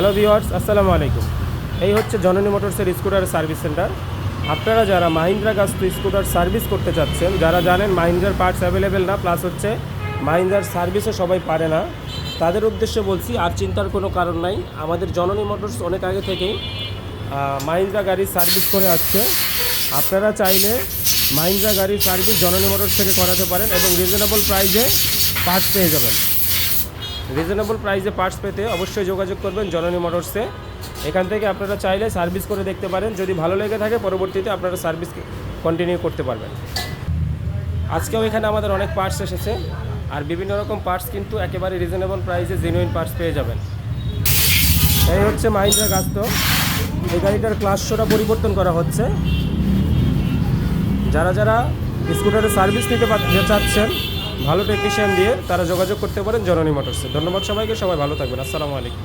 Hello viewers আসসালামু আলাইকুম এই হচ্ছে জননী মোটরসের স্কুটার সার্ভিস সেন্টার। আপনারা যারা মাহিন্দ্রা গাস্তু স্কুটার সার্ভিস করতে চাচ্ছেন যারা জানেন মাহিন্দ্রার পার্টস অ্যাভেলেবেল না প্লাস হচ্ছে মাহিন্দ্রার সার্ভিসও সবাই পারে না, তাদের উদ্দেশ্যে বলছি, আর চিন্তার কোনো কারণ নাই। আমাদের জননী মোটরস অনেক আগে থেকেই মাহিন্দ্রা গাড়ির সার্ভিস করে আসছে। আপনারা চাইলে মাহিন্দ্রা গাড়ির সার্ভিস জননী মোটরস থেকে করাতে পারেন এবং রিজনেবল প্রাইসে পার্টস পেয়ে যাবেন। রিজনেবল প্রাইসে পার্টস পেতে অবশ্যই যোগাযোগ করবেন জননী মোটরসে। এখান থেকে আপনারা চাইলে সার্ভিস করে দেখতে পারেন। যদি ভালো লেগে থাকে, পরবর্তীতে আপনারা সার্ভিস কন্টিনিউ করতে পারবেন। আজকেও এখানে আমাদের অনেক পার্টস এসেছে। আর বিভিন্ন রকম পার্টস কিন্তু একেবারে রিজনেবল প্রাইসে জেনুইন পার্টস পেয়ে যাবেন। এই হচ্ছে মাহিন্দ্রা গাস্ত এই গাড়িটার ক্লাস শোটা পরিবর্তন করা হচ্ছে। যারা যারা স্কুটারের সার্ভিস নিতে চাচ্ছেন ভালো টেকনিশিয়ান দিয়ে তারা যোগাযোগ করতে পারেন জননী মোটরসে। ধন্যবাদ সবাইকে, সবাই ভালো থাকবেন। আসসালামু আলাইকুম।